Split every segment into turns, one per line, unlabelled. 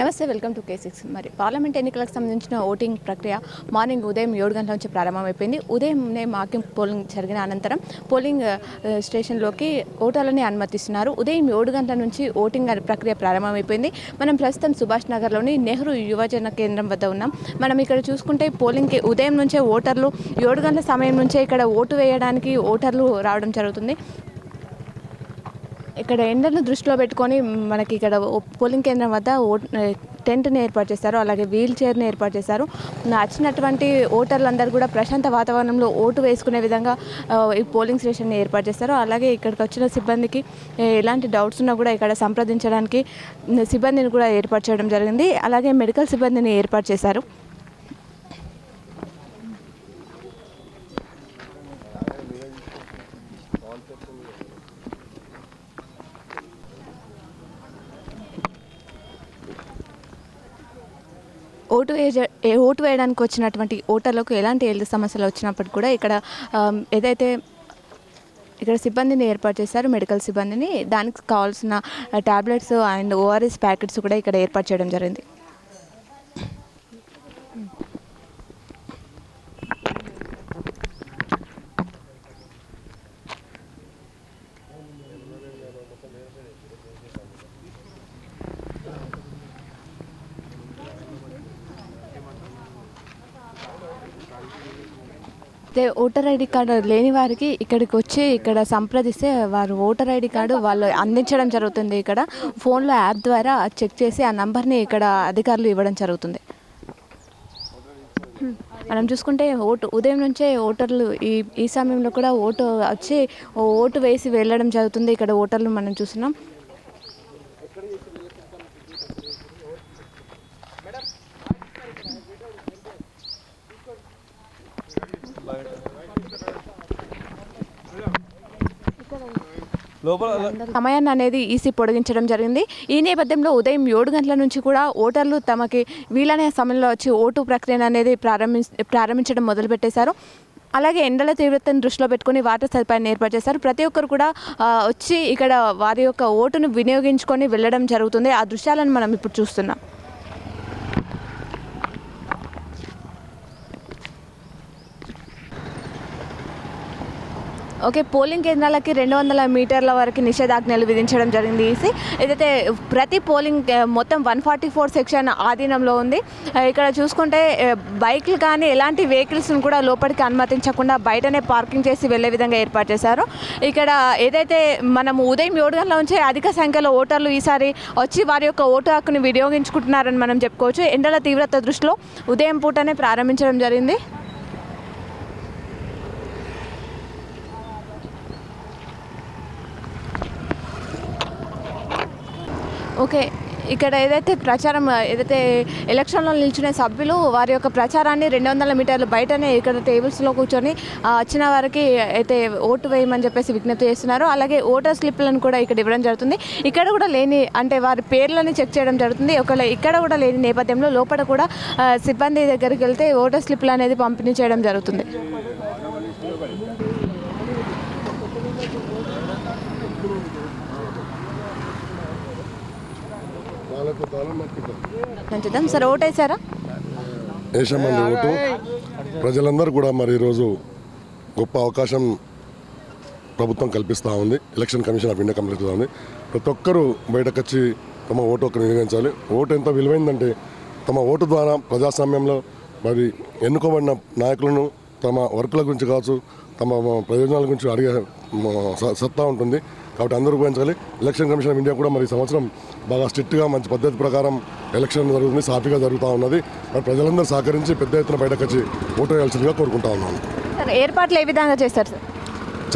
నమస్తే welcome to K six మరి parliament ఎన్నికలకు సంబంధించిన ఓటింగ్ ప్రక్రియ మార్నింగ్ ఉదయం ఏడు గంటల నుంచి ప్రారంభమైపోయింది. ఉదయంనే మాకింగ్ పోలింగ్ జరిగిన అనంతరం పోలింగ్ స్టేషన్లోకి ఓటర్లని అనుమతిస్తున్నారు. ఉదయం ఏడు గంటల నుంచి ఓటింగ్ ప్రక్రియ ప్రారంభమైపోయింది. మనం ప్రస్తుతం సుభాష్ నగర్లోని నెహ్రూ యువజన కేంద్రం వద్ద ఉన్నాం. మనం ఇక్కడ చూసుకుంటే పోలింగ్కి ఉదయం నుంచే ఓటర్లు ఏడు గంటల సమయం నుంచే ఇక్కడ ఓటు వేయడానికి ఓటర్లు రావడం జరుగుతుంది. ఇక్కడ ఎండలను దృష్టిలో పెట్టుకొని మనకి ఇక్కడ ఓ- పోలింగ్ కేంద్రం వద్ద ఓట్ టెంట్ని ఏర్పాటు చేశారు. అలాగే వీల్ చైర్ని ఏర్పాటు చేశారు. వచ్చినటువంటి ఓటర్లందరూ కూడా ప్రశాంత వాతావరణంలో ఓటు వేసుకునే విధంగా ఈ పోలింగ్ స్టేషన్ని ఏర్పాటు చేశారు. అలాగే ఇక్కడికి వచ్చిన సిబ్బందికి ఎలాంటి డౌట్స్ ఉన్నా కూడా ఇక్కడ సంప్రదించడానికి సిబ్బందిని కూడా ఏర్పాటు చేయడం జరిగింది. అలాగే మెడికల్ సిబ్బందిని ఏర్పాటు చేశారు. ఓటు వేయ ఏ- ఓటు వేయడానికి వచ్చినటువంటి ఓటర్లకు ఎలాంటి హెల్త్ సమస్యలు వచ్చినప్పుడు కూడా ఇక్కడ ఏదైతే ఇక్కడ సిబ్బందిని ఏర్పాటు చేశారు మెడికల్ సిబ్బందిని దానికి కావాల్సిన టాబ్లెట్స్ అండ్ ఓఆర్ఎస్ ప్యాకెట్స్ కూడా ఇక్కడ ఏర్పాటు చేయడం జరిగింది. ఓటర్ ఐడి కార్డు లేని వారికి ఇక్కడికి వచ్చి ఇక్కడ సంప్రదిస్తే వారు ఓటర్ ఐడి కార్డు వాళ్ళు అందించడం జరుగుతుంది ఇక్కడ. ఫోన్లో యాప్ ద్వారా చెక్ చేసి ఆ నంబర్ని ఇక్కడ అధికారులు ఇవ్వడం జరుగుతుంది. మనం చూసుకుంటే ఓటు ఉదయం నుంచే ఓటర్లు ఈ ఈ సమయంలో కూడా ఓటు వచ్చి ఓటు వేసి వెళ్ళడం జరుగుతుంది. ఇక్కడ ఓటర్లు మనం చూస్తున్నాం. సమయాన్ని అనేది ఈసీ పొడిగించడం జరిగింది. ఈ నేపథ్యంలో ఉదయం ఏడు గంటల నుంచి కూడా ఓటర్లు తమకి వీలనే సమయంలో వచ్చి ఓటు ప్రక్రియను అనేది ప్రారంభి ప్రారంభించడం మొదలుపెట్టేశారు. అలాగే ఎండల తీవ్రతను దృష్టిలో పెట్టుకొని వాటర్ సదుపాయాన్ని ఏర్పాటు చేశారు. ప్రతి ఒక్కరు కూడా వచ్చి ఇక్కడ వారి యొక్క ఓటును వినియోగించుకొని వెళ్ళడం జరుగుతుంది. ఆ దృశ్యాలను మనం ఇప్పుడు చూస్తున్నాం. ఓకే పోలింగ్ కేంద్రాలకి రెండు వందల మీటర్ల వరకు నిషేధాజ్ఞలు విధించడం జరిగింది. ఈసీ ఏదైతే ప్రతి పోలింగ్ మొత్తం వన్ ఫార్టీ ఫోర్ సెక్షన్ ఆధీనంలో ఉంది. ఇక్కడ చూసుకుంటే బైక్లు కానీ ఎలాంటి వెహికల్స్ని కూడా లోపలికి అనుమతించకుండా బయటనే పార్కింగ్ చేసి వెళ్ళే విధంగా ఏర్పాటు చేశారు. ఇక్కడ ఏదైతే మనం ఉదయం ఏడు గంటల నుంచి అధిక సంఖ్యలో ఓటర్లు ఈసారి వచ్చి వారి యొక్క ఓటు హక్కును వినియోగించుకుంటున్నారని మనం చెప్పుకోవచ్చు. ఎండల తీవ్రత దృష్టిలో ఉదయం పూటనే ప్రారంభించడం జరిగింది. ఓకే ఇక్కడ ఏదైతే ప్రచారం ఏదైతే ఎలక్షన్లో నిల్చునే సభ్యులు వారి యొక్క ప్రచారాన్ని రెండు వందల మీటర్లు బయటనే ఇక్కడ టేబుల్స్లో కూర్చొని వచ్చిన వారికి అయితే ఓటు వేయమని చెప్పేసి విజ్ఞప్తి చేస్తున్నారు. అలాగే ఓటర్ స్లిప్లను కూడా ఇక్కడ ఇవ్వడం జరుగుతుంది. ఇక్కడ కూడా లేని అంటే వారి పేర్లని చెక్ చేయడం జరుగుతుంది. ఒకవేళ ఇక్కడ కూడా లేని నేపథ్యంలో లోపల కూడా సిబ్బంది దగ్గరికి వెళ్తే ఓటర్ స్లిప్లు అనేది పంపిణీ చేయడం జరుగుతుంది. సార్ ఓటేసారా?
వేసామండి ఓటు. ప్రజలందరూ కూడా మరి ఈరోజు గొప్ప అవకాశం ప్రభుత్వం కల్పిస్తూ ఉంది. ఎలక్షన్ కమిషన్ ఆఫ్ ఇండియా కల్పిస్తూ ఉంది ప్రతి ఒక్కరూ బయటకు వచ్చి తమ ఓటు హక్కును వినియోగించాలి ఓటు ఎంత విలువైందంటే తమ ఓటు ద్వారా ప్రజాస్వామ్యంలో మరి ఎన్నుకోబడిన నాయకులను తమ వర్కుల గురించి కావచ్చు తమ ప్రయోజనాల గురించి అడిగే సత్తా ఉంటుంది. కాబట్టి అందరూ ఉపయోగించాలి ఎలక్షన్ కమిషన్ ఆఫ్ ఇండియా కూడా మరి సంవత్సరం బాగా స్ట్రిక్ట్గా మంచి పద్ధతి ప్రకారం ఎలక్షన్ జరుగుతుంది సాఫీగా జరుగుతూ ఉన్నది. మరి ప్రజలందరూ సహకరించి పెద్ద ఎత్తున బయటకు వచ్చి ఓటు వేయాల్సిందిగా కోరుకుంటా ఉన్నాను.
ఏర్పాట్లు ఏ విధంగా చేస్తారు సార్?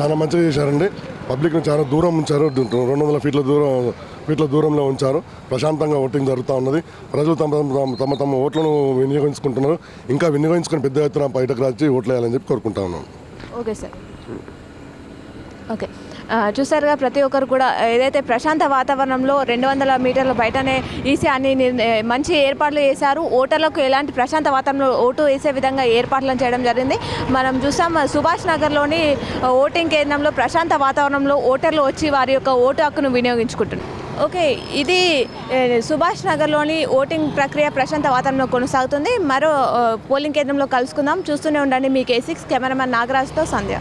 చాలా మంచిగా చేశారండి. పబ్లిక్ని చాలా దూరం ఉంచారు. రెండు వందల ఫీట్ల దూరం ఫీట్ల దూరంలో ఉంచారు. ప్రశాంతంగా ఓటింగ్ జరుగుతూ ఉన్నది. ప్రజలు తమ తమ- తమ తమ ఓట్లను వినియోగించుకుంటున్నారు. ఇంకా వినియోగించుకొని పెద్ద ఎత్తున బయటకు రాచి ఓట్లు వేయాలని చెప్పి కోరుకుంటా ఉన్నాను.
Okay sir. ఓకే. చూసారుగా ప్రతి ఒక్కరు కూడా ఏదైతే ప్రశాంత వాతావరణంలో రెండు వందల మీటర్ల బయటనే ఈసీ అన్ని మంచి ఏర్పాట్లు చేశారు. ఓటర్లకు ఎలాంటి ప్రశాంత వాతావరణంలో ఓటు వేసే విధంగా ఏర్పాట్లను చేయడం జరిగింది. మనం చూసాం సుభాష్ నగర్లోని ఓటింగ్ కేంద్రంలో ప్రశాంత వాతావరణంలో ఓటర్లు వచ్చి వారి యొక్క ఓటు హక్కును వినియోగించుకుంటున్నారు. ఓకే ఇది సుభాష్ నగర్లోని ఓటింగ్ ప్రక్రియ ప్రశాంత వాతావరణంలో కొనసాగుతుంది. మరో పోలింగ్ కేంద్రంలో కలుసుకుందాం. చూస్తూనే ఉండండి మీ కే సిక్స్ కెమెరామెన్ నాగరాజ్తో సంధ్య.